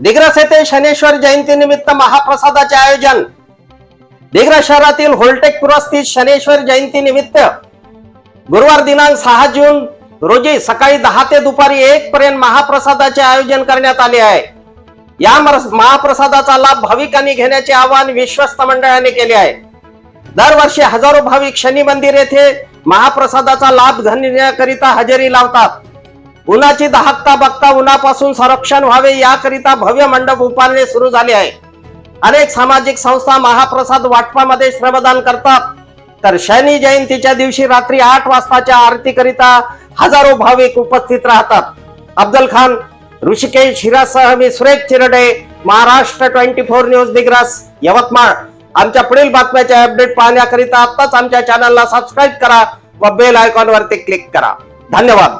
Digras येथे शनेश्वर जयंती निमित्त महाप्रसादाचे आयोजन. दिग्रस शहरातील होलटेक पुरस्थित शनेश्वर जयंती निमित्त गुरुवार दिनांक सहा जून रोजी सकाळी दहा ते दुपारी एक पर्यंत महाप्रसादाचे आयोजन करण्यात आले आहे. या महाप्रसादाचा लाभ भाविकांनी घेण्याचे आवाहन विश्वस्त मंडळाने केले आहे. दरवर्षी हजारो भाविक शनी मंदिर येथे महाप्रसादाचा लाभ घेण्याकरिता हजेरी लावतात. उन्हाची दहाकता बघता उन्हापासून संरक्षण व्हावे याकरिता भव्य मंडप उभारणे सुरू झाले आहे. अनेक सामाजिक संस्था महाप्रसाद वाटपामध्ये श्रमदान करतात. तर शनी जयंतीच्या दिवशी रात्री आठ वाजताच्या आरतीकरिता हजारो भाविक उपस्थित राहतात. अफजल खान ऋषिकेश हिरासह मी Suresh Chirde Maharashtra twenty four news Digras Yavatmal. आमच्या पुढील बातम्याचे अपडेट पाहण्याकरिता आत्ताच आमच्या चॅनलला सबस्क्राईब करा व बेल आयकॉन वरती क्लिक करा. धन्यवाद.